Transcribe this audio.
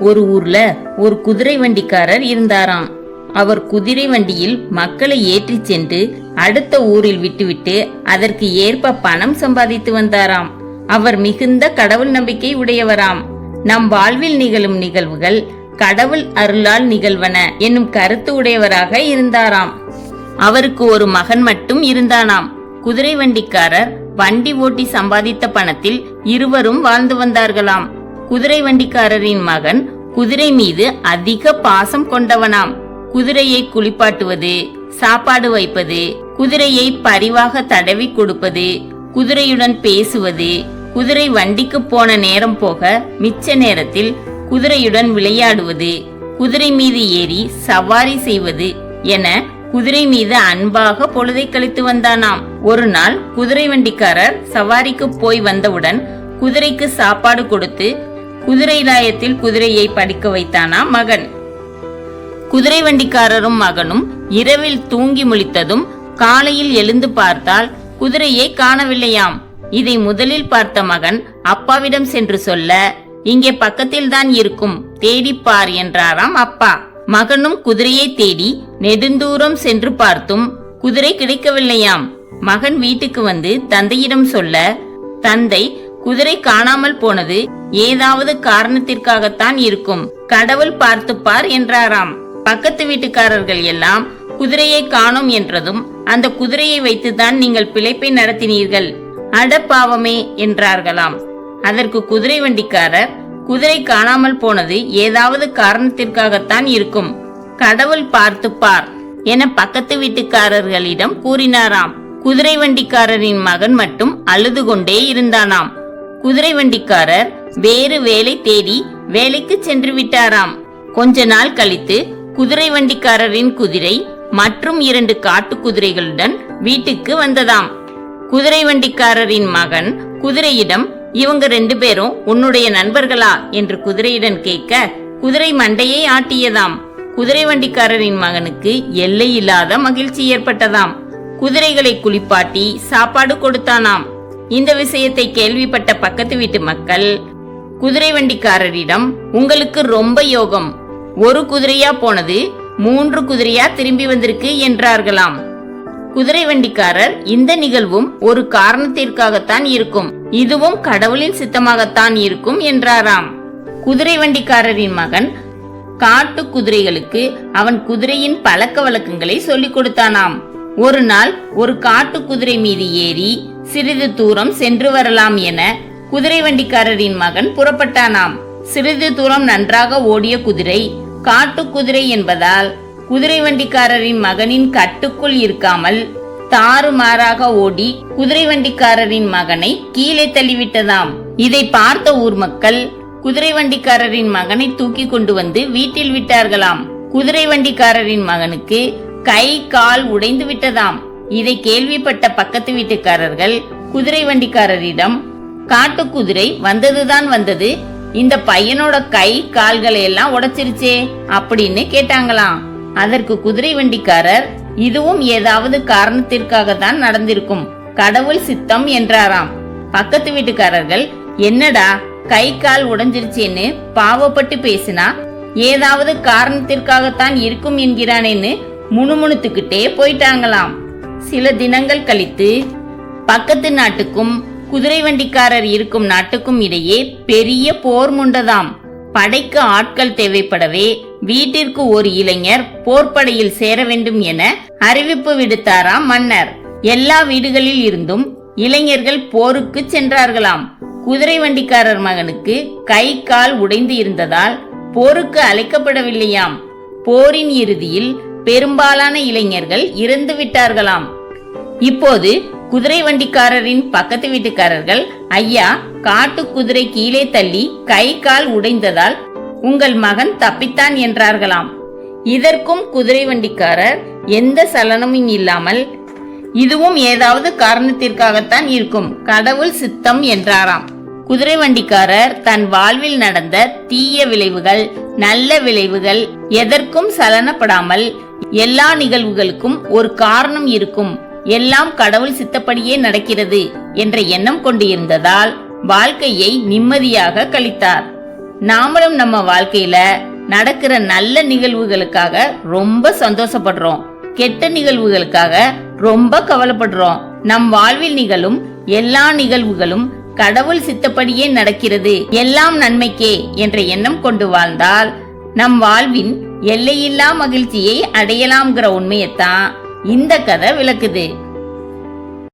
ஒரு ஊர்ல ஒரு குதிரை வண்டிக்காரர் இருந்தாராம். அவர் குதிரை வண்டியில் மக்களை ஏற்றிச் சென்று அடுத்த ஊரில் விட்டுவிட்டு அதற்கு ஏற்ப பணம் சம்பாதித்து வந்தாராம். அவர் மிகுந்த கடவுள் நம்பிக்கை உடையவராம். நம் வாழ்வில் நிகழும் நிகழ்வுகள் கடவுள் அருளால் நிகழ்வன என்னும் கருத்து உடையவராக இருந்தாராம். அவருக்கு ஒரு மகன் மட்டும் இருந்தானாம். குதிரை வண்டிக்காரர் வண்டி ஓட்டி சம்பாதித்த பணத்தில் இருவரும் வாழ்ந்து வந்தார்களாம். குதிரை வண்டிக்காரரின் மகன் குதிரை மீது அதிக பாசம் கொண்டவனாம். குதிரையை குளிப்பாட்டுவது சாப்பாடு வைப்பது குதிரையை பரிவாக தடவி கொடுப்பது குதிரையுடன் பேசுவது குதிரை வண்டிக்கு போன நேரம் போக மிச்ச நேரத்தில் குதிரையுடன் விளையாடுவது குதிரை மீது ஏறி சவாரி செய்வது என குதிரை மீது அன்பாக பொழுதை கழித்து வந்தானாம். ஒரு நாள் குதிரை வண்டிக்காரர் சவாரிக்கு போய் வந்தவுடன் குதிரைக்கு சாப்பாடு கொடுத்து குதிரைலாயத்தில் குதிரையை படிக்க வைத்தானாம் மகன்? குதிரை வண்டிக்காரரும் மகனும் இரவில் தூங்கி முழித்ததும் காலையில் எழுந்து பார்த்தால் குதிரையை காணவில்லையாம். இதை முதலில் பார்த்த மகன் அப்பாவிடம் சென்று சொல்ல இங்கே பக்கத்தில் தான் இருக்கும் தேடிப் பார் என்றாராம் அப்பா. மகனும் குதிரையை தேடி நெடுந்தூரம் சென்று பார்த்தும் குதிரை கிடைக்கவில்லையாம். மகன் வீட்டுக்கு வந்து தந்தையிடம் சொல்ல தந்தை குதிரை காணாமல் போனது ஏதாவது காரணத்திற்காகத்தான் இருக்கும். கடவுள் பார்த்துப்பார் என்றாராம். பக்கத்து வீட்டுக்காரர்கள் எல்லாம் குதிரையை காணோம் என்றதும் அந்த குதிரையை வைத்துதான் நீங்கள் பிழைப்பை நடத்தினீர்கள். அடப்பாவமே என்றார்களாம். அதற்கு குதிரை வண்டிக்காரர் குதிரை காணாமல் போனது ஏதாவது காரணத்திற்காகத்தான் இருக்கும். கடவுள் பார்த்துப்பார் என பக்கத்து வீட்டுக்காரர்களிடம் கூறினாராம். குதிரை வண்டிக்காரரின் மகன் மட்டும் அழுது கொண்டே இருந்தானாம். குதிரை வண்டிக்காரர் வேறு வேலை தேடி வேலைக்கு சென்று விட்டாராம். கொஞ்ச நாள் கழித்து குதிரை வண்டிக்காரரின் குதிரை மற்றும் இரண்டு காட்டு குதிரைகளுடன் வீட்டுக்கு வந்ததாம். குதிரை வண்டிக்காரரின் மகன் குதிரையிடம் இவங்க ரெண்டு பேரும் உன்னுடைய நண்பர்களா? என்று குதிரையிடம் கேட்க குதிரை மண்டையை ஆட்டியதாம். குதிரை வண்டிக்காரரின் மகனுக்கு எல்லை இல்லாத மகிழ்ச்சி ஏற்பட்டதாம். குதிரைகளை குளிப்பாட்டி சாப்பாடு கொடுத்தானாம். இந்த விஷயத்தை கேள்விப்பட்ட பக்கத்து வீட்டு மக்கள் குதிரை வண்டிக்காரரிடம் உங்களுக்கு ரொம்ப யோகம். ஒரு குதிரையா போனது மூன்று குதிரையா திரும்பி வந்திருக்கு என்றார்களாம். குதிரை வண்டிக்காரர் இந்த நிகழ்வும் ஒரு காரணத்திற்காகத்தான் இருக்கும். இதுவும் கடவுளின் சித்தமாகத்தான் இருக்கும் என்றாராம். குதிரை வண்டிக்காரரின் மகன் காட்டு குதிரைகளுக்கு அவன் குதிரையின் பழக்க வழக்கங்களை சொல்லிக் கொடுத்தானாம். ஒரு நாள் ஒரு காட்டு குதிரை மீது ஏறி சிறிது தூரம் சென்று வரலாம் என குதிரை வண்டிக்காரரின் மகன் புறப்பட்டானாம். சிறிது தூரம் நன்றாக ஓடிய குதிரை காட்டு குதிரை என்பதால் குதிரை வண்டிக்காரரின் மகனின் கட்டுக்குள் இருக்காமல் தாறுமாறாக ஓடி குதிரை வண்டிக்காரரின் மகனை கீழே தள்ளிவிட்டதாம். இதை பார்த்த ஊர் மக்கள் குதிரை வண்டிக்காரரின் மகனை தூக்கி கொண்டு வந்து வீட்டில் விட்டார்களாம். குதிரை வண்டிக்காரரின் மகனுக்கு கை கால் உடைந்து விட்டதாம். இதை கேள்விப்பட்ட பக்கத்து வீட்டுக்காரர்கள் குதிரை வண்டிக்காரரிடம் காட்டு குதிரை வந்ததுதான் வந்தது. இந்த பையனோட கை கால்களை எல்லாம் உடைச்சிருச்சே அப்படின்னு கேட்டாங்களாம். அதற்கு குதிரை வண்டிக்காரர் இதுவும் ஏதாவது காரணத்திற்காக தான் நடந்திருக்கும். கடவுள் சித்தம் என்றாராம். பக்கத்து வீட்டுக்காரர்கள் என்னடா கை கால் உடைஞ்சிருச்சேன்னு பாவப்பட்டு பேசினா ஏதாவது காரணத்திற்காகத்தான் இருக்கும் என்கிறானேன்னு முணுமுணுத்துக்கிட்டே போயிட்டாங்களாம். சில தினங்கள் கழித்து பக்கத்து நாட்டுக்கும் குதிரை வண்டிக்காரர் இருக்கும் நாட்டுக்கும் இடையே பெரிய போர் முண்டதாம். படைக்கு ஆட்கள் தேவைப்படவே வீட்டிற்கு ஒரு இளைஞர் போர்ப்படையில் சேர வேண்டும் என அறிவிப்பு விடுத்தாராம் மன்னர். எல்லா வீடுகளில் இருந்தும் இளைஞர்கள் போருக்கு சென்றார்களாம். குதிரை வண்டிக்காரர் மகனுக்கு கை கால் உடைந்து இருந்ததால் போருக்கு அழைக்கப்படவில்லையாம். போரின் இறுதியில் பெரும்பாலான இளைஞர்கள் இறந்து விட்டார்களாம் இப்போது குதிரை வண்டிக்காரரின் பக்கத்து வீட்டுக்காரர்கள் ஐயா காட்டு குதிரை கீழே தள்ளி கை கால் உடைந்ததால் உங்கள் மகன் தப்பித்தான் என்றார்களாம். இதற்கும் குதிரை வண்டிக்காரர் எந்த சலனமும் இல்லாமல் இதுவும் ஏதாவது காரணத்திற்காகத்தான் இருக்கும் கடவுள் சித்தம் என்றாராம். குதிரை வண்டிக்காரர் தன் வாழ்வில் நடந்த தீய விளைவுகள் நல்ல விளைவுகள் எதற்கும் சலனப்படாமல் எல்லா நிகழ்வுகளுக்கும் ஒரு காரணம் இருக்கும். எல்லாம் கடவுள் சித்தப்படியே நடக்கிறது என்ற எண்ணம் கொண்டு இருந்ததால் வாழ்க்கையை நிம்மதியாக கழித்தார். நாமளும் நம்ம வாழ்க்கையில நடக்கிற நல்ல நிகழ்வுகளுக்காக ரொம்ப சந்தோஷப்படுறோம். கெட்ட நிகழ்வுகளுக்காக ரொம்ப கவலைப்படுறோம். நம் வாழ்வில் நிகழும் எல்லா நிகழ்வுகளும் கடவுள் சித்தப்படியே நடக்கிறது. எல்லாம் நன்மைக்கே என்ற எண்ணம் கொண்டு வாழ்ந்தால் நம் வாழ்வின் எல்லையில்லா மகிழ்ச்சியை அடையலாம்ங்கிற உண்மையைத்தான் இந்த கதை விளக்குது.